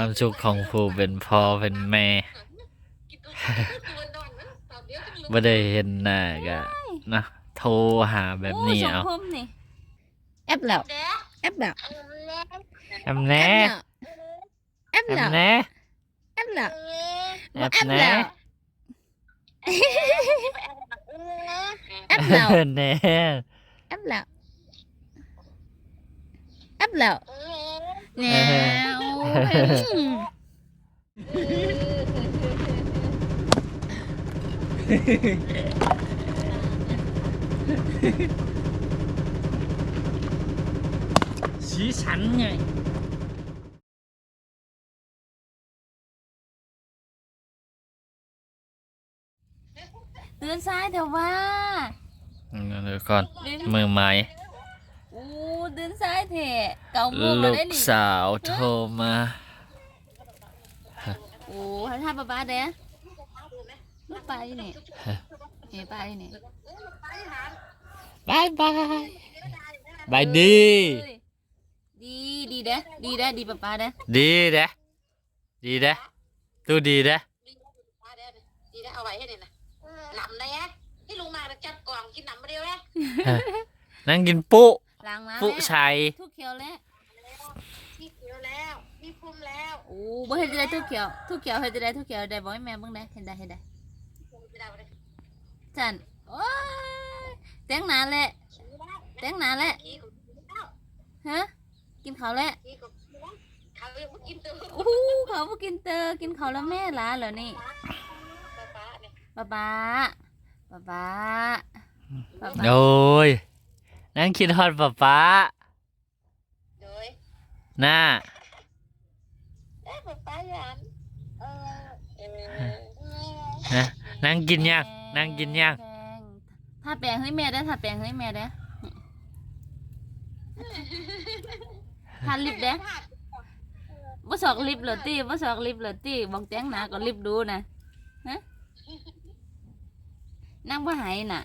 ความสุขของผู้เป็นพ่อเป็นแม่บ่ได้เห็นหน้าก็นะโทรหาแบบนี้เอาโอ้สงคมนี่แอปแล้วแอปแล้วแอมแหน่แอปแอแล้มวแหน่แอปแล้วแอมแหน่แอปแล้วแหน่แอปแล้วแอปแล้ว แนวสีสันไง เตื่นสายเถอะว่า เดี๋ยวก่อน มือไม้ อู้ตื่นสายเถอะเก่าโมงลูแล้วกได้นี่สาวโทรมาโอ้ถ้าถ้าป้าป้าเด้ลูกไปนี่เฮ้ไปนี่บายบายบายดี ดีดีเด้ดีเด้ดีป้าป้าเด้ดีเด้ดีเด้ตู้ดีเด้ดีนะเอาไว้ให้เนี่ยนะหนำนะที่ลุงมาจัดกล่องกินหนำมาเดียวนะนั่งกินปุ๊ ล้างมาปุ๊แล้วชัยทุกเขียวแล้วมีเขียวแล้วมีพุ่มแล้วโอ้บ่เห็นจะได้ทุกเขียวทุกเขียวเห็นจะได้ทุกเขียวได้บ่ให้แม่เบิ่งได้เห็นได้เห็นได้ไม่ได้ไม่ได้จันโอ้ยแต่งหน้าแหละแต่งหน้าแหละขี้ของฮะกินข้าวแล้วขี้ของเขายังไม่กินตัวโอ้โหเขาบ่กินเตอกินข้าวแล้วแม่ล้าเหรอนี่ป้าเนี่ยป้าป้าป้าป้าป้าป้าโอ้ย นั่งคิดฮอดป๊าป๊าโดยหน้าเอ๊ะป้ายันเออเออนะนั่งกินยังนั่งกินยังแปรงถ้าแปรงให้แม่ได้ถ้าแปรงให้แม่ได้ทาลิปเด้บ่สอกลิปเหรอตี้บ่สอกลิปเหรอตี้บอกแต่งหน้าก็ลิปดูนะฮะนั่งบ่หายน่ะ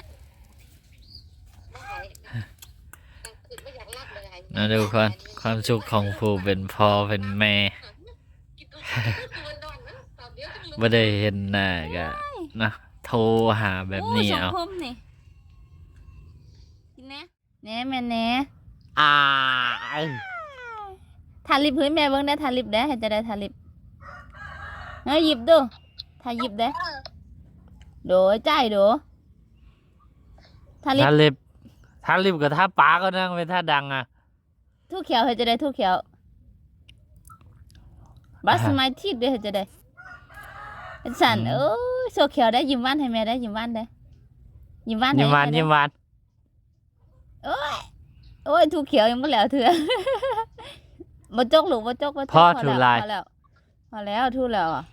นะทุกคนความสุขของผู้เป็นพ่อเป็นแม่กินตัวตัวนอนนะตอนเดียวจะลืมบ่ได้เห็นหน้าก็นะโทรหาแบบนี้โอ้เอาสังคมนี่กินแหน่แหน่แม่แหน่อ่าทาลิปเฮ้ยแม่เบิ่งได้ทาลิปได้ให้จะได้ทาลิปเฮ้ยหยิบดูทาหยิบได้โดยใจายโดทาลิปถ้าลิบถ้าลิบกับถ้าป้าก็นั่งเป็นท่าดังอะ ทุกเขียวให้จะได้ทุกเขียวบัสมาทีเด้ให้จะได้เป็นสันอืมเอ้ยโซเขียวได้ยิ้มหวานให้แม่ได้ยิ้มหวานได้ยิ้มหวานให้ยิ้มหวานแได้ยิ้มหวานโอ้ยโอ้ยทุกเขียวยังไม่แล้วเถื่อบ่จกลูกบ่จกบ่จกพ่อพถูแล้วลายพอแล้วพอแล้วทุแล้วอะ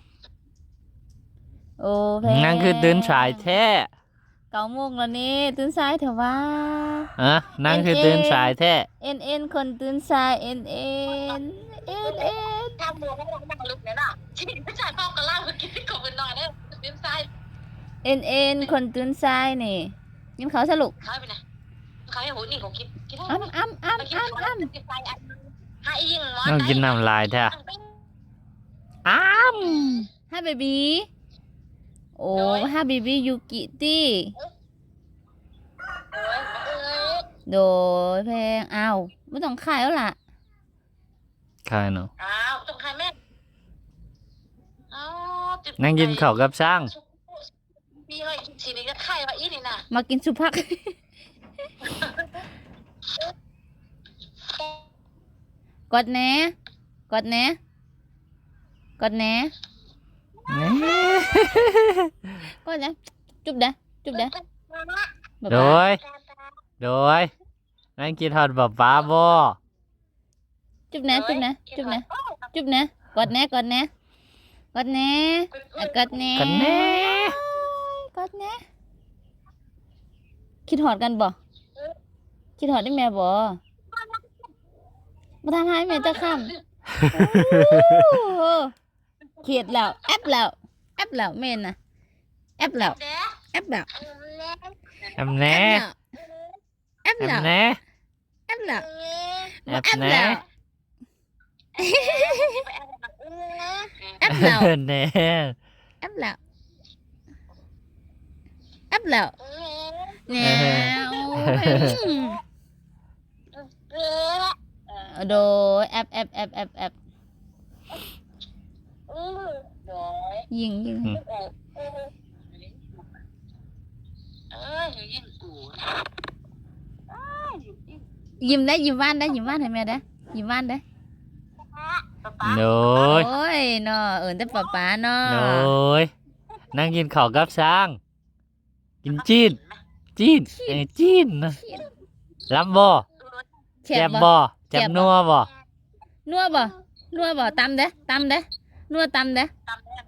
โอ้แพนั่นคือตื่นสายแท้ เก้าโมงแล้วนี่ตื่นสายเถอะว่าอะนั่นคือตื่นสายแท้เอ็นเอ็นคนตื่นสายเอ็นเอ็นเอ็นเอ็นทำมือให้เรานั่งลุกเนี่ยนะที่ผู้ชายพ่อกระล่างเมื่อกี้ที่กบเป็นนอนเนี่ยเลี้ยงซ้ายเอ็นเอ็นคนตื่นสายนี่ยินเขาสรุปเขาไปไหนเขาให้หูนี่ของคิดคิดให้อ้ำอ้ำอ้ำอ้ำอ้ำติดใจอันให้ยิงต้องกินน้ำลายแท้อ้ามฮาเบบี โอ้ฮาเบบียูกิตี้เอ้ยเอ้ยโดยแพงอ้าวไม่ต้องขายแล้วล่ะใครเนาะอ้าวต้องใครแม่อ้าวนั่งกินข้าวกับช่างพี่เฮ้ยทีนี้จะไข่ว่าอีนี่นะมากินสุภักกดแหน่กดแหน่กดแหน่นี่ กดนะจุ๊บเด้อจุ๊บเด้อบ๊ายโดบายยโดยนั่งกินฮอดป๊าป๊าบ่จุ๊บแหน่จุ๊บแหน่จุ๊บแหน่จุ๊บแหน่กดแหน่กดแหน่กดแหน่อะกดแหน่กันแน่กดแหน่คิดหอดกันบ่คิดหอดได้แม่บ่มาทำให้แม่จะข้ามโอ้โห เขียดแล้วแอปแล้วแอปแล้วเมนนะแอปแล้วเด้แอปแล้วแอมแน่แอปแอแล้มวแน่แอปแล้วแอมแน่แอปแล้วเปแล้วแน่แอปแล้วแอปแล้วเออแนวโดยแอปแอปแอปแอปแอปเออโด ยยิงยิงเออเออเอออยู่ยิ่งกูเอ้ยอยู่ยิ่งยิ้มได้ยิ้มหว่านได้ยิ้มหว่านให้แม่ได้ยิ้มหว่านได้ป๊าป๊าโดยโอ้ยเนาะเอิ้นแต่ป้าป๋าเนาะโดยนั่งกินข้าวกับช้างกินจีนจีนเอ้ยจีนนะลำบ่แซ่แจ่บมบ่บ่แจ่มนัวบ่นัวบ่นัวบ่ตำเด้ตำเด้ นัวตำเด้ตามแม่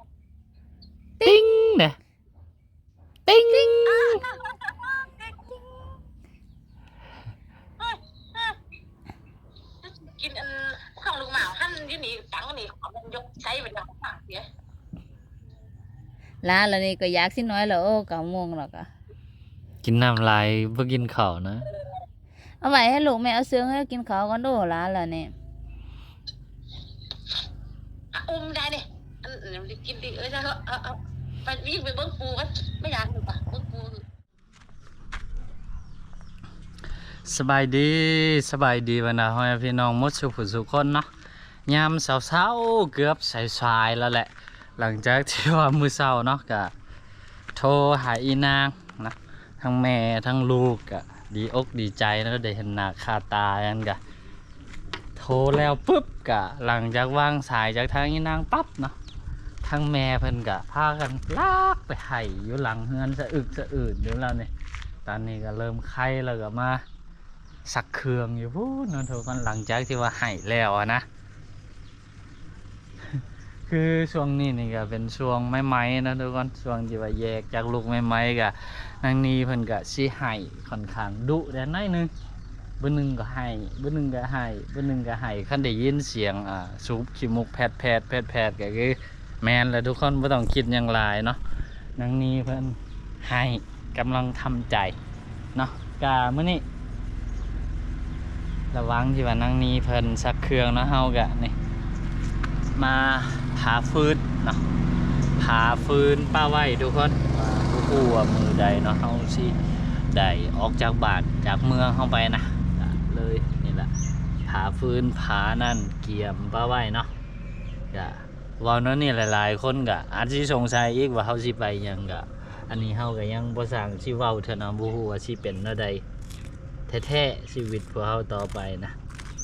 ติ้งเนี่ยติ้งกินอันข้างลูกหมาหั่นอยู่นี่ตังนี่เอามันยกใช้เป็นดังปากเสียลาแล้วนี่ก็อยากสิน้อยแล้วโอ้เก้าโมงแล้วก็กินน้ำลายเพื่อกินข้าวนะ เอาไว้ให้ลูกแม่เอาเสื้อให้กินข้าวก่อนโดลาแล้วนี่ อะอุ้มได้เนี่ย อันอันกินดิเอ้ยจะเหอเอาเอาไปวิ่งไปเบิ้งปูกันไม่อยากหรือปะเบิ้งปูสบายดีสบายดีวันนะพ่อแม่พี่น้องมดสุขสุขคนเนาะยามเช้าๆเกือบสายๆแล้วแหละ หลังจากที่ว่ามือเช้าเนาะก็โทรหาอีนางนะทั้งแม่ทั้งลูกก็ดีอกดีใจนะได้เห็นหน้าคาตากันก็โทรแล้วปุ๊บก็หลังจากวางสายจากทางอีนางปั๊บเนาะ ทั้งแม่เพิ่นก็พากันลากไปไห้อยู่หลังเฮือนสะอึกสะอื่นอยู่แล้วเนี่ยตอนนี้ก็เริ่มไข้แล้วก็มาสักเครื่องอยู่พูดนนทุกคนหลังจากที่ว่าให้แล้วนะ คือช่วงนี้นี่ก็เป็นช่วงไม้ไม้นะทุกคนช่วงที่ว่าแยกจากลูกไม้ไม้กะนางนีเพิ่นก็สิให้ค่อนข้างดุแต่น้อยนึงเบื้อหนึงก็ให้เบื้อหนึงก็ให้เบื้อหนึงก็ให้คันได้ยินเสียงอ่าสูบขี้มุกแผดแผดแผดแผดก็คือ แมนแล้วทุกคนไม่ต้องคิดอย่างไรเนาะนางนีเพิ่นให้กำลังทำใจเนาะกาเมื้อนี้ระวังที่ว่านังนี้เพิ่นสักเครื่องเนาะเฮากะนี่มาผาฟืนเนาะผาฟืนป้าไว้ทุกคนว่าผู้ผู้ว่ามือใดเนาะเฮาสิได้ออกจากบ้านจากเมืองเฮาไปนะเลยนี่แหละผาฟืนผานั่นเกียมป้าไว้เนาะก็เว่านาะนี่หลาย ๆ คนก็อาจสิสงสัยอีกว่าเฮาสิไปยังก็อันนี้เฮาก็ยังบ่สร้างสิเว้าเท่านะบ่ฮู้ว่าสิเป็นแนวใดแท้ๆชีวิตพวกเราต่อไปนะ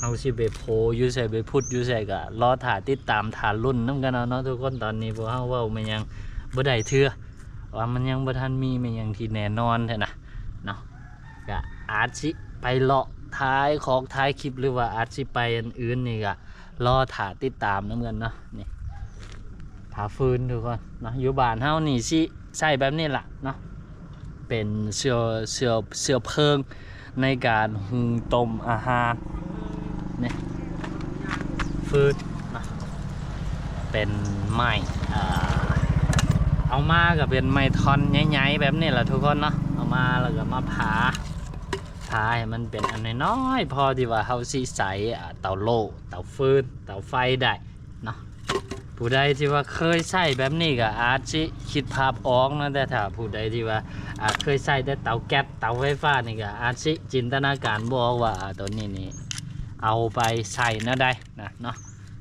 เอาสิไปโพยูใส่ไปพุดยูใส่ก็รอถ่าติดตามถ่ารุ่นน้ำกันเนาะทุกคนตอนนี้พวกเราเว้ามันยังบ่ได้เทื่อว่ามันยังบ่ทันมีมันยังที่แน่นอนแท้นะเนาะก็อาจสิไปเลาะท้ายของท้ายคลิปหรือว่าอาจสิไปอันอื่นนี่ก็รอถ่าติดตามน้ำกันเนาะนี่าฟืนทุกคนเนาะอยู่บ้านเฮานี่สิใส่แบบนี้ล่ะเนาะเป็นเสือเสือเสือเพลิงในการหุงต้มอาหารเนี่ยฟืนนะเป็นไม้อ่เอามาก็เป็นไม้ท่อนใหญ่ๆแบบนี้แหละทุกคนเนาะเอามาแล้วก็มาผาผาให้มันเป็นอันน้อยๆพอที่ว่าเฮาสิใส่เตาโลเตาฟืนเตาไฟได้ ผู้ใดที่ว่าเคยใส่แบบนี้ก็อาจสิคิดภาพออกนะแต่ถ้าผู้ใดที่ว่าอาเคยใส่แต่เตาแก๊สเตาไฟฟ้านี่ก็อาจสิจินตนาการบออกว่าตัวนี้นี่เอาไปใส่นะได้นะเนาะ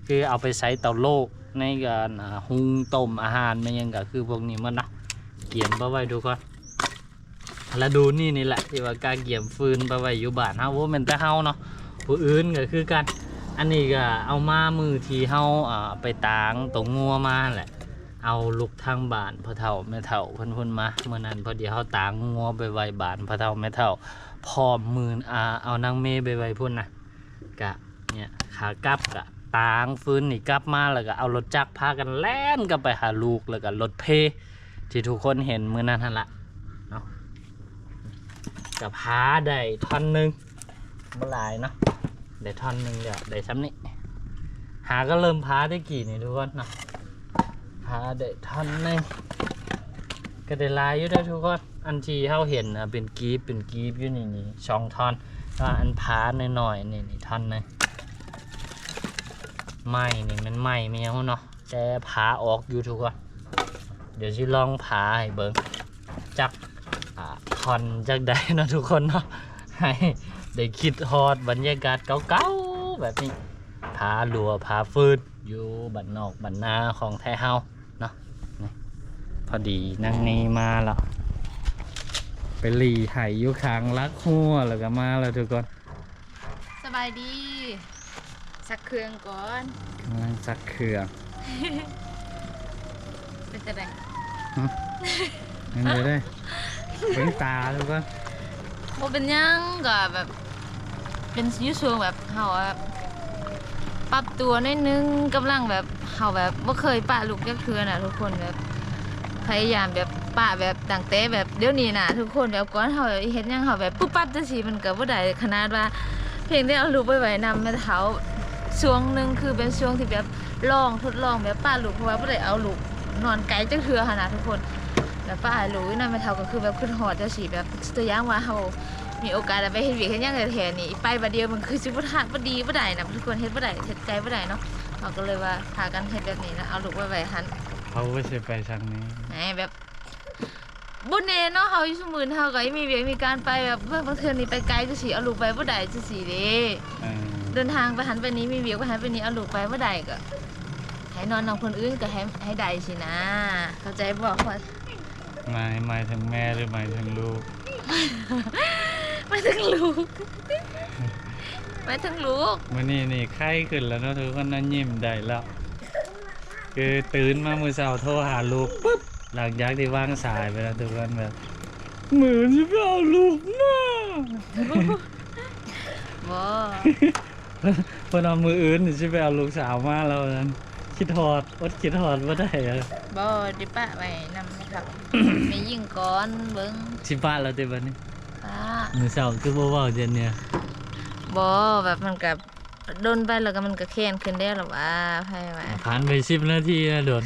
คือเอาไปใส่เตาโลกในการหุงต้มอาหารมันยังก็คือพวกนี้มันนะเกี่ยมไปไว้ดูก่อนแล้วดูนี่นี่แหละที่ว่าการเกี่ยมฟืนไปไว้อยู่บ้านเฮาว่ามันแต่เฮาเนาะผู้อื่นก็คือกัน อันนี้ก็เอามามือที่เฮาอ่าไปตางตรงงัวมาแหละ เอาลูกทางบ้านพ่อเฒ่าแม่เฒ่าเพิ่นเพิ่นมาเมื่อนั้นพอดีเฮาตางงัวไปไว้บ้านพ่อเฒ่าแม่เฒ่าพร้อมมืออ่าเอานางเมไปไว้พุ่นนะกะเนี่ยขากลับกะตางฟื้นนี่กลับมาแล้วก็เอารถจักรพากันแล่นกลับไปหาลูกแล้วก็รถเพ ที่ทุกคนเห็นมื้อนั้นหั่นละเนาะกับพาได้ท่อนหนึงบ่หลายเนาะ ได้ท่อนหนึ่งเดี๋ยวได้ซ้ำนี้หาก็เริ่มพาได้กี่นี่ทุกคนนะหาได้ทันหนึงก็ได้หลายอยู่ได้ทุกคนอันที่เขาเห็นนะเป็นกีบเป็นกีบอยู่นี่นี่สองท่อนแล้วอันพาหน่อยๆนี่นี่ท่อนหนึงไม้นี่มันไม้ไม่เอาเนาะแต่ผาออกอยู่ทุกคนเดี๋ยวสิลองผาให้เบิ่งจักอ่อนจักได้เนาะทุกคนเนาะให้ ได้คิดฮอดบรรยากาศเก่าๆแบบนี้ผาหลัวผาฟืดอยู่บันนอกบันนาของไทยเฮาเนาะนี่พอดีนั่งนี่มาแล้วไปหลีไห่อยู่ข้างลักหัวแล้วก็มาแล้วทุกคนสบายดีสักเครื่องก่อนกำลังซักเครื่องเป็นจะไดนั่นเลยได้เป็นตาทุกคนบ่เป็นหยังก็แบบ เป็นยุช่วงแบบเฮาอะปรับตัวนิดนึงกำลังแบบเฮาแบบบ่เคยปะลูกจักเทื่อน่ะทุกคนแบบพยายามแบบปะแบบต่างเต้แบบเดี๋ยวนี้น่ะทุกคนแบบก่อนเฮาเฮ็ดหยังเฮาแบบปุ๊บปั๊บจังซี่มันก็บ่ได้ขนาดว่า เพลงที่เอาลูกไปไว้นำแม่เฒ่าช่วงหนึงคือเป็นช่วงที่แบบลองทดลองแบบป้าลูกเพราะว่าบ่ได้เอาลูกนอนไกลจักเทื่อหั่นน่ะทุกคน แล้วป้ารู้นำแม่เฒ่าก็คือแบบขึ้นฮอดจังซี่แบบตัวอย่างว่าเฮา มีโอกาสได้ไปเฮ็ดเวียกเฮ็ดหยังแท้ๆนี่ไปบัดเดียวมันคือสิบ่ทันบ่ดีบ่ได้นะทุกคนเฮ็ดบ่ได้เฮ็ดใจบ่ได้เนาะเราก็เลยว่าพากันเฮ็ดแบบนี้นะเอาลูกไว้ไว้หันเขาไม่ใช่ไปทางนี้ไหนแบบบุญเนเนาะเฮาอยู่สมืนเฮาก็มีเวียกมีการไปแบบเมื่อบางเทื่อนี่ไปไกลจังซี่เอาลูกไปบ่ได้จังซี่เด้เออเดินทางไปหันไปนี้มีเวียกไปหันไปนี้เอาลูกไปบ่ได้ก็ให้นอนนำคนอื่นก็ให้ให้ได้สินะ เข้าใจบ่ว่าหมายหมายถึงแม่หรือหมายถึงลูก ไม่ถึงลูกไม่ถึงลูกวันนี้นี่ไข้ขึ้นแล้วเนาะทุกคนนั่นยิ้มได้แล้ว คือตื่นมามือเช้าโทรหาลูกปุ๊บหลังจากที่วางสายไปแล้วทุกคนแบบเหมือนจะไปเอาลูกมาบ่เพนเอามืออื่นจะไปเอาลูกสาวมาแล้วนั้นคิดถอดอดคิดถอดว่าได้อะบ่ดิปะไว้นำครับไม่ยิงก่อนเบิ่งชิบ้านแล้วเต็บันนี้ป้า มือเช้าคือบ่เว้าเจนเนี่ยบ่แบบมันกับโดนไปแล้วก็มันก็แค้นขึ้นได้หรอว่าไผว่าผ่านไปสิบนาทีนะโดน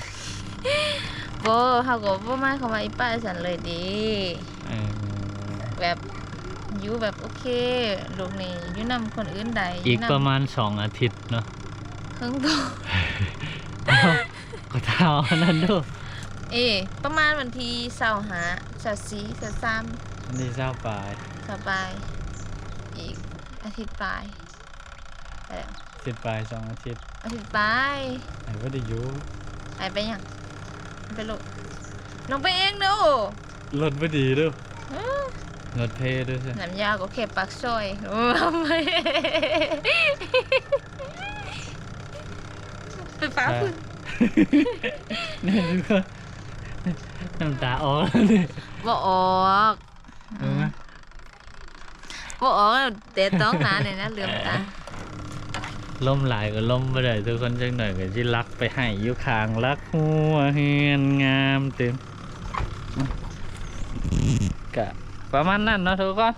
บ่เฮาก็บ่มาเข้ามาอีป้าฉันเลยดีเออแบบอยู่แบบโอเคลูกนี่อยู่นำคนอื่นใดอีกยู่นำประมาณสองอาทิตย์เนาะครึ่งตัวเอ้าก็เท่านั้นดูเอยประมาณวันที่25 24 23อันนี้เศร้าปลาย สบาย อีกอาทิตย์ปลายไปแล้วสิบปลายสองอาทิตย์อาทิตย์ปลายไอ้ว่าได้อยู่หายไปยังไปลูกน้องไปเองเด้อรถไม่ดีด้วยรถเพด้วยใช่น้ำยาก็เข็บปากซอยโอ้ไม่ไปฟ้าพึ่งนี่ทุกคนน้ำตาออกแล้วนี่บ่ออก เห็นไหมบ่ออกแต่ต้องนานเลยนะเหลือมตาล่มหลายก็ล่มไม่ได้ทุกคนจังหน่อยก็จิรักไปให้อยุคางรักหัวเฮียนงามเต็มกะประมาณนั้นเนาะทุกคน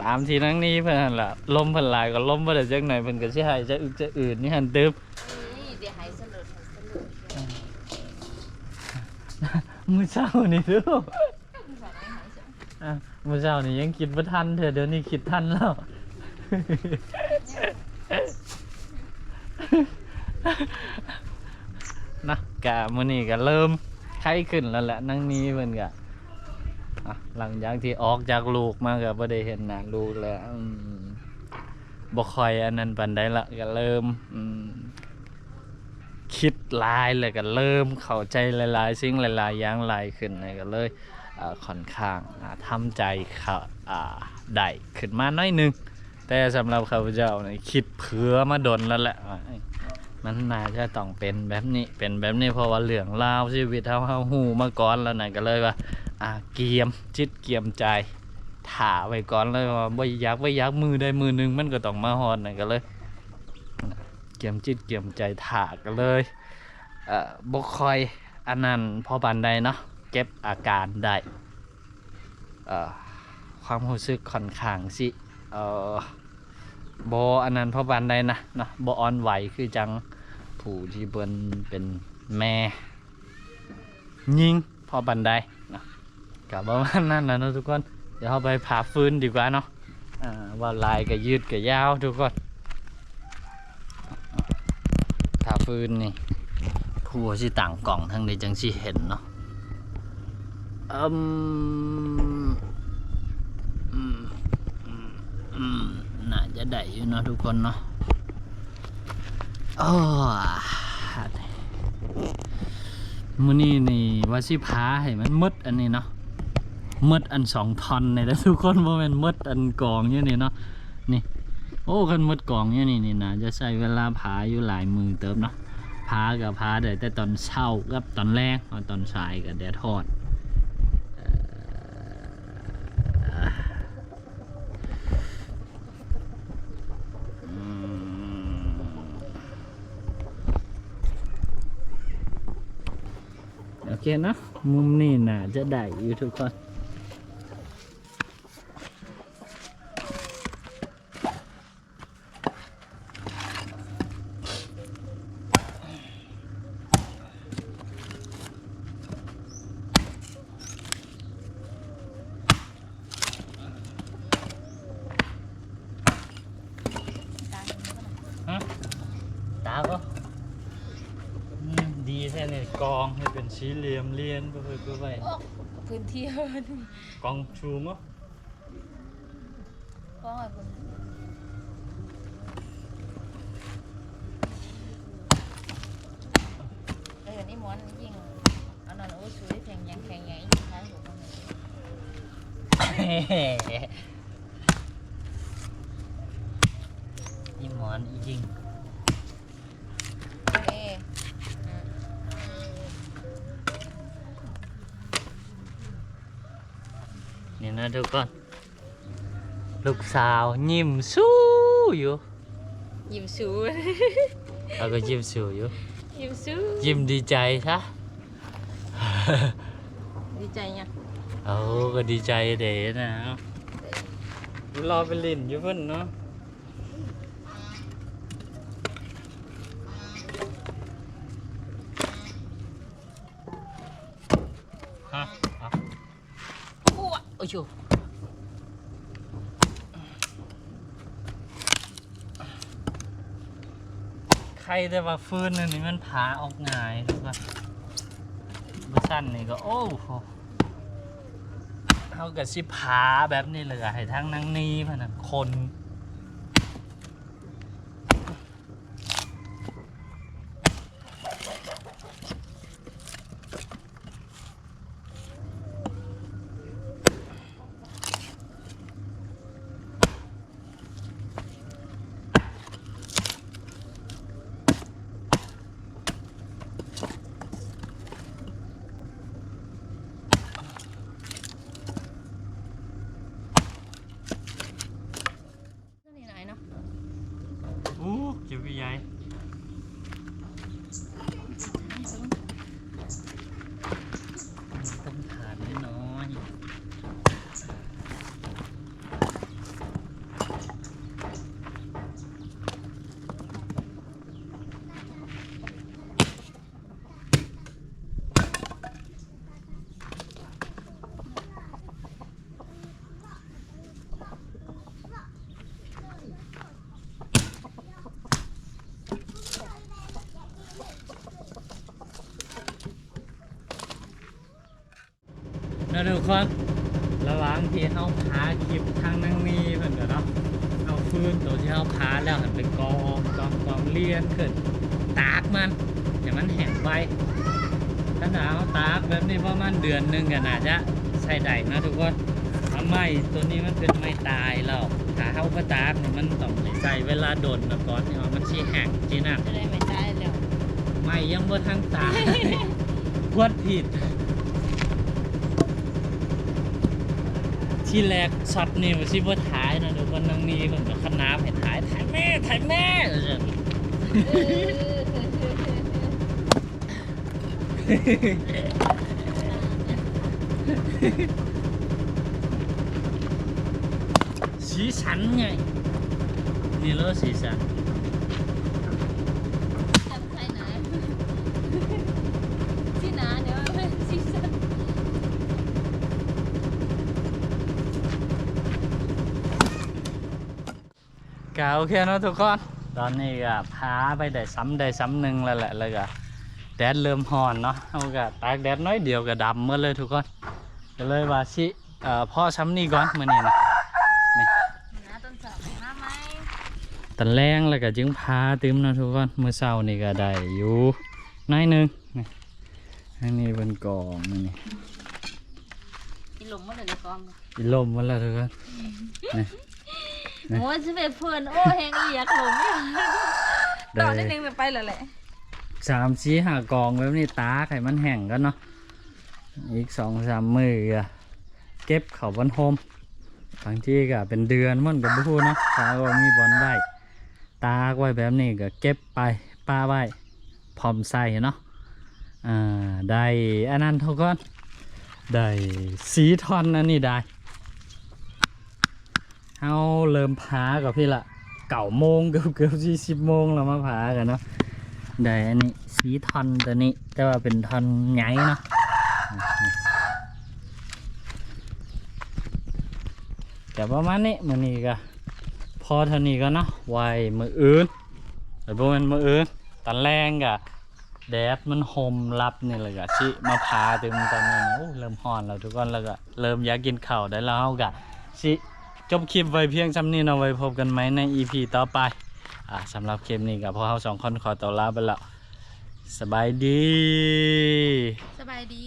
ตามที่นั่งนี้เพื่อนนล่ะลมเพิ่นหลายก็ลมไม่ได้จังหน่อยเพิ่นก็สิให้จะอึกจะอื่นนี่หันเติมนี่เดี๋ยวหายสลดหายสลดมื้อเช้านี่ดู อะมื้อเช้านี่ยังคิดบ่าทันเถอเดี๋ยวนี้คิดทันแล้ว นะกะมื้อนี้ก็เริ่มไข้ขึ้นแล้วแหละนั่งนี้เพิ่นก็อะหลังจากที่ออกจากลูกมาก็บ่ได้เห็นหน้าลูกแล้วอืมบ่ค่อยอันนั้นปานใดละก็เริ่มอืมคิดหลายเลยก็เริ่มเข้าใจหลายๆสิ่งหลายๆอย่างหลายขึ้นเลยก็เลย ค่อนข้างอ่าทำใจได้ขึ้นมาน้อยนึง แต่สำหรับข้าพเจ้านี่คิดเผื่อมาดนแล้วแหละมันน่าจะต้องเป็นแบบนี้เป็นแบบนี้เพราะว่าเรื่องราวชีวิตเฮาเฮาฮู้มาก่อนแล้วนะก็เลยว่าอ่าเกียมจิตเกียมใจถ่าไว้ก่อนเลยว่าบ่อยากบ่อยากมือใดมือนึงมันก็ต้องมาฮอดนะก็เลย เกียมจิตเกียมใจถ่ากกันเลยเอ่อบกคอยอันนั้นพอบันใดเนาะ เก็บอาการได้ความรู้สึกค่อนข้างสิเอ่อบอันนั้นพอบันใดนะนะบอ่อนไหวคือจังผู้ที่เบิ่นเป็นแม่ ยิงพอบันไดนะกับประมาณนั้นนะนะทุกคนเดี๋ยวเราไปผ่าฟืนดีกว่าเนาะอ่าว่าลายก็ยืดก็ยาวทุกคนถ้าฟืนนี่ขครัวสิต่างกล่องทางใดจังสิเห็นเนาะ อืมอืมอืมน่าจะได้อยู่เนาะทุกคนเนาะโอ้มื้อนี้นี่ว่าสิพาให้มันมดอันนี้เนาะมดอันสองทอนนี่แหละทุกคนบ่แม่นมดอันกองอยู่นี่เนาะนี่โอ้คันมดกองอยู่นี่นี่นะจะใช้เวลาพาอยู่หลายมือเติมเนาะพากับพาได้แต่ตอนเช้ากับตอนแรกตอนสายกับแดดทอดเอ่ออืมโอ เคเนอะมุมนี้น่าจะได้อยู่ทุกคนฮะตาก็ กองให้เป็นสี่เหลี่ยมเลียนไปไปไปโอ้พื้นที่เฮินกองชูมั้งก็ให้คนเออนี่ม้วนยิงอันนั้นโอ้สวยแข็งยังแข็งยังอีกท้ายหัวมัน นี่นะทุกคน ลูกสาวยิ้มสู้อยู่ ยิ้มสูแล้วก็ยิ้มสู้อยู่ ยิ้มสูยิ้มดีใจซะ ดีใจยังเอาก็ดีใจเด้นะเอารอไปเลินอยู่เพิ่นเนาะฮะเอา อ้วโอ้ยโใค รแต่ว่าฟืนอันนี่มันผาออกง่ายถูกปะบสั้นนี่ก็โอ้โหเขากับสิผาแบบนี้เลยอะให้ทั้งนางนี้พะนะคน อู้จิ๋วใหญ่ต้องถาดน้อยๆ นะทุ กคนระหว่างที่เขาพาคลิปทางนั่งนี้เพิ่นก็เนาะเอาฟืนตัวที่เขาพาแล้วหันไปกองกองกองเลียนขึ้นตากมันอย่ามันแห้งไวถ้าหนาวตากแบบนี้ประมาณเดือนหนึงก็น่าจะใช้ได้นะทุกคนทำไมตัวนี้มันเป็นไม้ตายแล้วถ้าเขาก็ตากนี่มันต้องใช้เวลาโดนนะก่อนที่ว่ามันชีแห้งจีน่ะจะได้ไม่ตายแล้วไม่ยังบ่ทันตายพวดผิด ที่แรกช็อตนี่มันชิบว่าถ่ายนะทุกคนนั่งนี่เพิ่นก็ขนาบให้ถ่ายถ่ายแม่ถ่ายแม่สีสันไงนี่เลยสีสัน ทำใครหนาที่หนาเดี๋ยวมันซีซั่น ก็โอเคเนาะทุกคน ตอนนี้ก็พาไปได้ซ้ำได้ซ้ำหนึ่งแล้วแหละแล้วก็แดดดเริ่มฮ้อนเนาะเฮาก็ตากแดดน้อยเดียวก็ดำหมดเลยทุกคนก็เลยว่าสิเอ่อพ่อซ้ำนี่ก่อนมื้อนี้นะนะต้นสาวหาไหมตอนแรงแล้วก็จึงพาตึมเนาะทุกคนมื้อเช้านี่ก็ได้อยู่น้อยหนึงนี่อันนี้เป็นกองมันนี่กินลมมาเลยในกองอีลมหมาแล้วทุกคนนี่ โอ้ยจะไปเพื่อนโอ้แหงอีอยากลมเนี่ยต่อนิดนึงไปเลยแหละสามชี้หากองแบบนี้ตากให้มันแห้งกันเนาะอีกสองสามมือก็เก็บเขาบนโฮมบางที่ก็เป็นเดือนมันกับพูเนาะตาก็มีบอลไว้ตากไว้แบบนี้ก็เก็บไปป้าไว้พร้อมใส่เนาะอ่าได้อันนั้นเท่ากันได้สีทอนอันนี้ได้ เฮาเริ่มพากับพี่ละเก่าโมงเกือบเกือบสี่สิบโมงเรามาพากันเนาะได้อันนี้สีทอนตัวนี้ แต่ว่าเป็นทอนใหญ่เนาะแต่ประมาณนี้มือนี้ก็พอเท่านี้ก็เนาะไวมืออื่นแต่บ่แมันมืออื่นตอนแรงก็แดดมันหมรับนี่เลยก็ชิมาพาตึมตอนนี้โอ้เริ่มฮ้อนแล้วทุกคนแล้วก็เริ่มอยากกินข้าวได้แล้วก็ชิ จบคลิปไว้เพียงซ้ำนี้เราไว้พบกันไหมใน EP ต่อไปอ่าสำหรับคลิปนี้กับพวกเราสองคนขอตัวลาไปแล้วสบายดี สบายดี